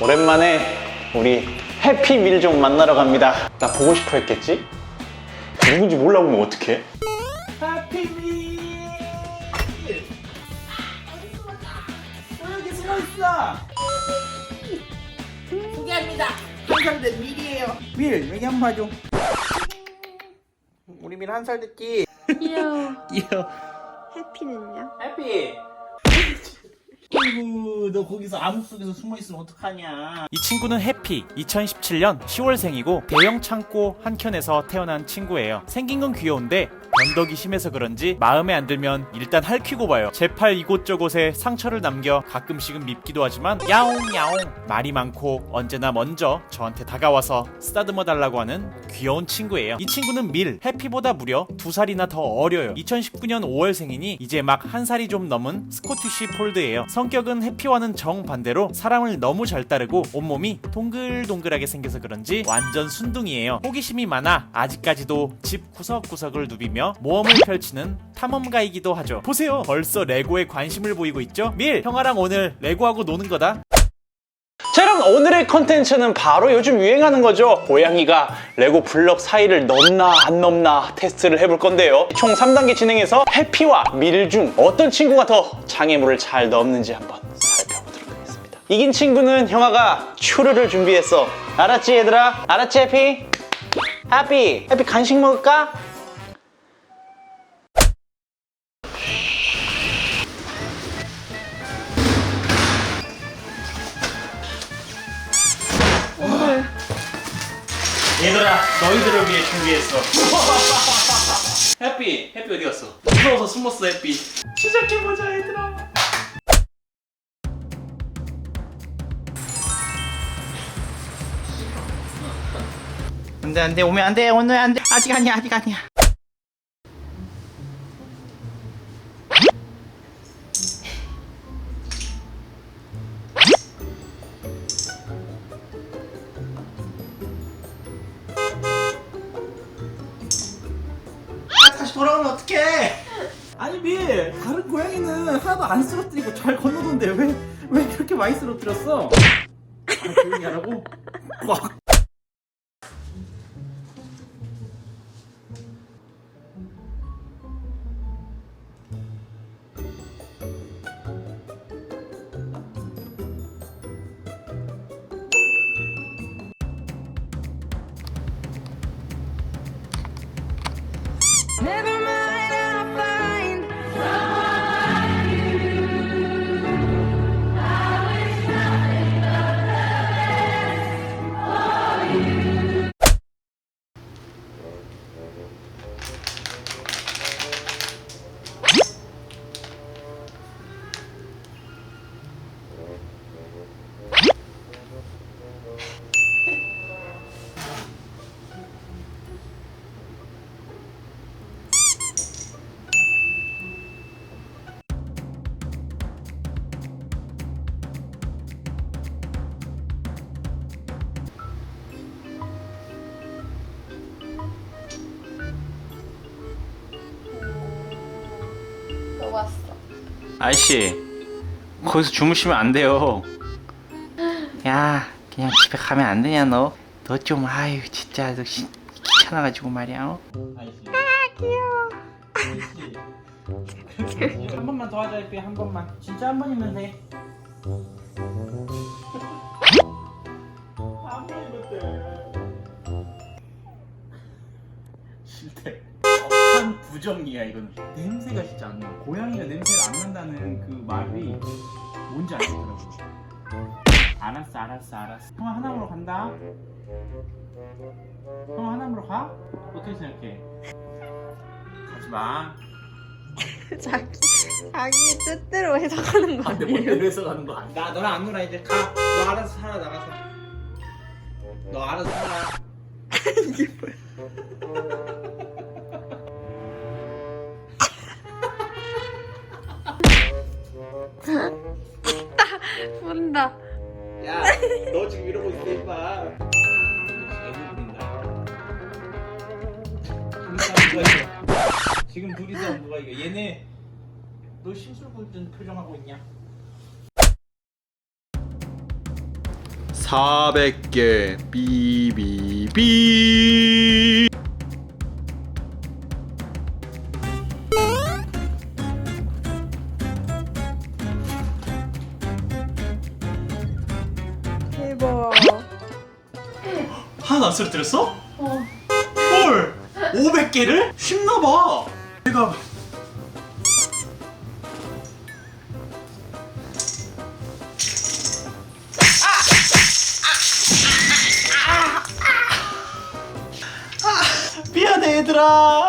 오랜만에 우리 해피밀 좀 만나러 갑니다. 나 보고 싶어 했겠지? 누군지 몰라보면 어떡해? 해피밀 여기 숨어 있어 소개합니다 한살된 밀이에요 밀 여기 한 번 봐줘 우리 밀 한 살 됐지 귀여워. 귀여워 해피는요? 해피 아이고 너 거기서 암흑 속에서 숨어 있으면 어떡하냐 이 친구는 해피 2017년 10월생이고 대형 창고 한 켠에서 태어난 친구예요. 생긴 건 귀여운데 변덕이 심해서 그런지 마음에 안 들면 일단 핥히고 봐요. 제 팔 이곳저곳에 상처를 남겨 가끔씩은 밉기도 하지만 야옹 야옹 말이 많고 언제나 먼저 저한테 다가와서 쓰다듬어 달라고 하는 귀여운 친구예요. 이 친구는 밀 해피보다 무려 두 살이나 더 어려요. 2019년 5월생이니 이제 막 한 살이 좀 넘은 스코티시 폴드예요. 성격은 해피와는 정반대로 사람을 너무 잘 따르고 온몸이 동글동글하게 생겨서 그런지 완전 순둥이에요. 호기심이 많아 아직까지도 집 구석구석을 누비며 모험을 펼치는 탐험가이기도 하죠. 보세요. 벌써 레고에 관심을 보이고 있죠? 밀, 형아랑 오늘 레고하고 노는 거다. 자 여러분 오늘의 컨텐츠는 바로 요즘 유행하는 거죠 고양이가 레고 블럭 사이를 넘나 안 넘나 테스트를 해볼 건데요 총 3단계 진행해서 해피와 밀 중 어떤 친구가 더 장애물을 잘 넘는지 한번 살펴보도록 하겠습니다 이긴 친구는 형아가 추르를 준비했어 알았지 얘들아? 알았지 해피? 해피 해피 간식 먹을까? 얘들아, 너희들을 위해 준비했어. 해피, 해피 어디 갔어? 무서워서 숨었어, 해피. 시작해보자, 얘들아. 안돼 안돼 오면 안돼 오늘 안돼 아직 아니야 아직 아니야 어떡해! 아니 밀! 다른 고양이는 하나도 안 쓰러뜨리고 잘 건너던데 왜왜 그렇게 많이 쓰러뜨렸어? 아, 조용히 하라고? 꽉! mind, 아저씨 거기서 주무시면 안 돼요. 야 그냥 집에 가면 안 되냐 너? 너 좀 아유 진짜 너 시- 귀찮아가지고 말이야 어? 아저씨 아 귀여워. 아저씨 한 번만 더 하자 이한 번만. 진짜 한 번이면 돼 부정이야 이거는 냄새가 진짜 안 나. 고양이가 냄새가 안 난다는 그 말이 뭔지 알겠더라고. 알았어, 알았어, 알았어. 형 하나무로 간다. 형 하나무로 가? 어떻게 생각해? 가지 마. 자기 자기 뜻대로 해석하는 거 안돼 아니에요? 멋대로 해서 가는 거 아니야. 나 너랑 안 놀아 이제 가. 너 알아서 살아 나가서. 너 알아서 살아. 이게 뭐야? 모른다. 야, 너 지금 이러고 있어 임마. 지금 둘이서 누가 이겨? 얘네 너 심술 궂은 표정하고 있냐? 400개 삐비비 대박. 하나 안 쓰러뜨렸어? 어. 헐! 500개를? 쉽나봐. 내가 미안해 얘들아